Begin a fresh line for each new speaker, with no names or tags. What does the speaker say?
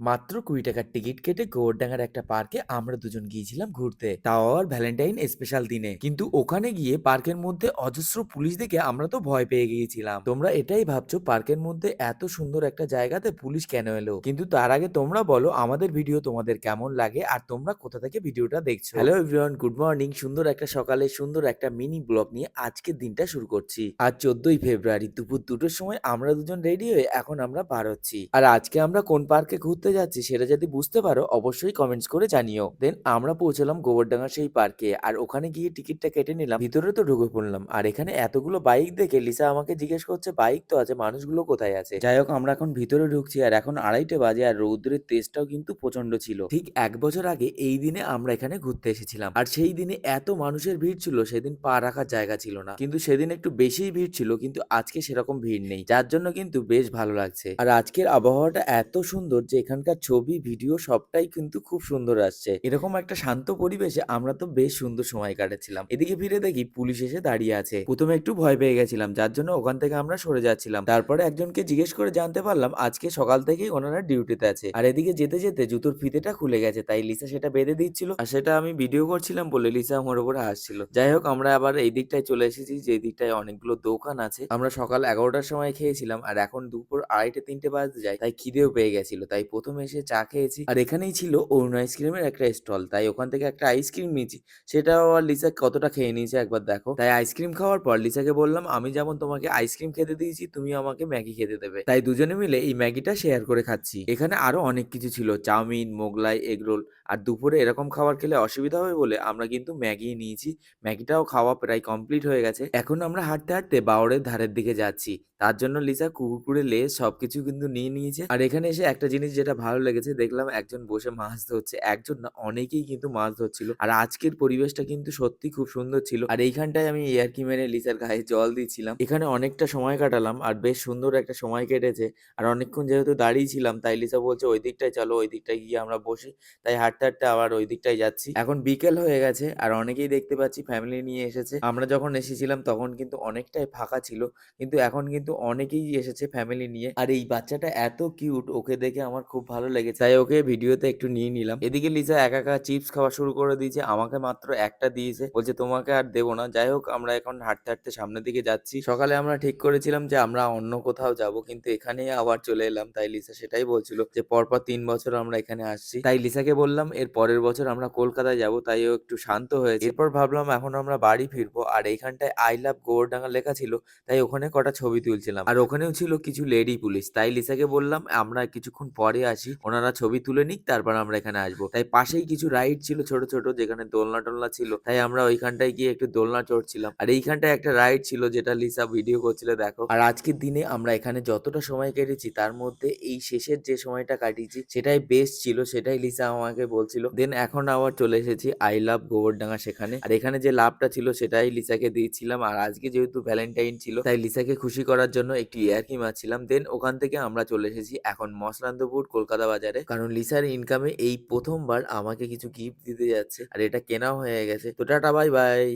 মাত্র কুড়ি টাকার টিকিট কেটে গোবরডাঙ্গার একটা পার্কে আমরা দুজন গিয়েছিলাম ঘুরতে। তাও আবার ভ্যালেন্টাইন স্পেশাল দিনে। কিন্তু ওখানে গিয়ে পার্কের মধ্যে অজস্র পুলিশ দেখে আমরা তো ভয় পেয়ে গিয়েছিলাম। তোমরা এটাই ভাবছ, পার্কের মধ্যে এত সুন্দর একটা জায়গাতে পুলিশ কেন এলো? কিন্তু তার আগে তোমরা বলো, আমাদের ভিডিও তোমাদের কেমন লাগে? আর তোমরা কোথা থেকে ভিডিওটা দেখছ? হ্যালো এভরিওয়ান গুড মর্নিং সুন্দর একটা সকালে, সুন্দর একটা মিনি ব্লগ নিয়ে আজকের দিনটা শুরু করছি। আর চোদ্দই ফেব্রুয়ারি, দুপুর দুটোর সময় আমরা দুজন রেডি হয়ে এখন আমরা বার হচ্ছি। আর আজকে আমরা কোন পার্কে ঘুরতে যাচ্ছি সেটা যদি বুঝতে পারো, অবশ্যই কমেন্টস করে জানিও। দেন আমরা পৌঁছলাম গোবরডাঙ্গা সেই পার্কে আর ওখানে গিয়ে টিকিটটা কেটে নিলাম। ভিতরে তো ঢুকে পড়লাম। আর এখানে এতগুলো বাইক দেখে লিসা আমাকে জিজ্ঞেস করছে বাইক তো আছে, মানুষগুলো কোথায় আছে? যাই হোক, আমরা এখন ভিতরে ঢুকছি। আর এখন আড়াইটে বাজে আর রৌদ্রের তেজটাও কিন্তু প্রচণ্ড ছিল। ঠিক এক বছর আগে এই দিনে আমরা এখানে ঘুরতে এসেছিলাম। আর সেই দিনে এত মানুষের ভিড় ছিল, সেদিন পা রাখার জায়গা ছিল না। কিন্তু সেদিন একটু বেশিই ভিড় ছিল, কিন্তু আজকে সেরকম ভিড় নেই। যার জন্য কিন্তু বেশ ভালো লাগছে। আর আজকের আবহাওয়াটা এত সুন্দর যে এখানকার ছবি, ভিডিও সবটাই কিন্তু খুব সুন্দর আসছে। এরকম একটা শান্ত পরিবেশে আমরা তো বেশ সুন্দর সময় কাটাচ্ছিলাম। এদিকে ফিরে দেখি পুলিশ এসে দাঁড়িয়ে আছে। প্রথমে একটু ভয় পেয়ে গেছিলাম, যার জন্য ওখান থেকে আমরা সরে যাচ্ছিলাম। তারপরে একজনকে জিজ্ঞেস করে জানতে পারলাম, আজকে সকাল থেকেই ওনারা ডিউটিতে আছে। আর এদিকে যেতে যেতে জুতোর ফিতেটা খুলে গেছে, তাই লিসা সেটা বেঁধে দিচ্ছিল। আর সেটা আমি ভিডিও করছিলাম বলে লিসা আমার উপরে হাসছিল। যাই হোক, আমরা আবার এই দিকটায় চলে এসেছি, যে দিকটায় অনেকগুলো দোকান আছে। আমরা সকাল এগারোটার সময় খেয়েছিলাম, আর এখন দুপুর আড়াইটে, তিনটে বাজতে যায়, তাই খিদেও পেয়ে গেছিল। তাই প্রথমে এসে চা খেয়েছি। আর এখানেই ছিল অরুণ আইসক্রিমের একটা স্টল তাই ওখান থেকে একটা আইসক্রিম নিয়েছি। সেটাও আর লিসা কতটা খেয়ে নিয়েছে একবার দেখো। তাই আইসক্রিম খাওয়ার পর লিসাকে বললাম, আমি যেমন তোমাকে আইসক্রিম খেতে দিয়েছি তুমি আমাকে ম্যাগি খেতে দেবে। তাই দুজনে মিলে এই ম্যাগিটা শেয়ার করে খাচ্ছি। এখানে আরও অনেক কিছু ছিল। চাউমিন, মোগলাই এগরোল আর দুপুরে এরকম খাবার খেলে অসুবিধা হবে বলে আমরা কিন্তু ম্যাগি নিয়েছি। ম্যাগিটাও খাওয়া প্রায় কমপ্লিট হয়ে গেছে। এখন আমরা হাঁটতে হাঁটতে বাওড়ের ধারের দিকে যাচ্ছি। তার জন্য লিসা কুকুরে লেস সবকিছু কিন্তু নিয়ে নিয়েছে। আর এখানে এসে একটা জিনিস যেটা ভালো লেগেছে, দেখলাম একজন বসে মাছ ধরছে। একজন না, অনেকেই কিন্তু মাছ ধরছিল। আর আজকের পরিবেশটা কিন্তু সত্যি খুব সুন্দর ছিল। আর এইখানটায় আমি ইয়ারকি মেরে লিসার গায়ে জল দিচ্ছিলাম। এখানে অনেকটা সময় কাটালাম আর বেশ সুন্দর একটা সময় কেটেছে। আর অনেকক্ষণ যেহেতু দাঁড়িয়ে ছিলাম, তাই লিসা বলছে, ওই দিকটায় চলো, ওই দিকটায় গিয়ে আমরা বসি। তাই হাঁটতে হাঁটতে আবার ওই দিকটায় যাচ্ছি। এখন বিকেল হয়ে গেছে আর অনেকেই দেখতে পাচ্ছি ফ্যামিলি নিয়ে এসেছে। আমরা যখন এসেছিলাম, তখন কিন্তু অনেকটাই ফাঁকা ছিল। কিন্তু এখন কিন্তু অনেকেই এসেছে ফ্যামিলি নিয়ে। আর এই বাচ্চাটা এত কিউট ওকে দেখে আমার খুব ভালো লেগেছে। তাই ওকে ভিডিওতে একটু নিয়ে নিলাম। এদিকে লিসা একা একা চিপস খাওয়া শুরু করে দিয়েছে আমাকে মাত্র একটা দিয়েছে। বলছে তোমাকে আর দেবো না। যাই হোক আমরা এখন হাঁটতে হাঁটতে সামনের দিকে যাচ্ছি। সকালে আমরা ঠিক করেছিলাম যে আমরা অন্য কোথাও যাব কিন্তু এখানেই আবার চলে এলাম। তাই লিসা সেটাই বলছিল যে পরপর তিন বছর আমরা এখানে আসছি। তাই লিসাকে বললাম এর পরের বছর আমরা কলকাতায় যাব। তাই ও একটু শান্ত হয়েছে। এরপর ভাবলাম এখন আমরা বাড়ি ফিরবো। আর এইখানটায় আই লাভ গোবরডাঙ্গা লেখা ছিল তাই ওখানে কটা ছবি তুলছিলাম আর ওখানেও ছিল কিছু লেডি পুলিশ। তাই লিসাকে বললাম, আমরা কিছুক্ষণ পরে আসি, ওনারা ছবি তুলে নিক, তারপর আমরা এখানে আসব। তাই পাশেই কিছু রাইড ছিল ছোট ছোট, যেখানে দোলনা টোলনা ছিল। তাই আমরা ওইখানটায় গিয়ে একটু দোলনা চড়ছিলাম। আর এইখানটায় একটা রাইড ছিল, যেটা লিসা ভিডিও করছিল, দেখো। আর আজকের দিনে আমরা এখানে যতটা সময় কেটেছি, তার মধ্যে এই শেষের যে সময়টা কাটিয়েছি, সেটাই বেস্ট ছিল, সেটাই লিসা আমাকে বলছিল। দেন এখন আবার চলে এসেছি, আই লাভ গোবরডাঙ্গা সেখানে। আর এখানে যে লাভটা ছিল, সেটাই লিসাকে দিয়েছিলাম। আর আজকে যেহেতু ভ্যালেন্টাইন ছিল, তাই লিসাকে খুশি করার জন্য একটি ইয়ারকি মারছিলাম দেন ওখান থেকে আমরা চলে এসেছি এখন মসলান্দপুর কলকাতা বাজারে। কারণ লিসার ইনকামে এই প্রথমবার আমাকে কিছু গিফট দিতে যাচ্ছে। আর এটা কেনাও হয়ে গেছে। তো টাটা বাই বাই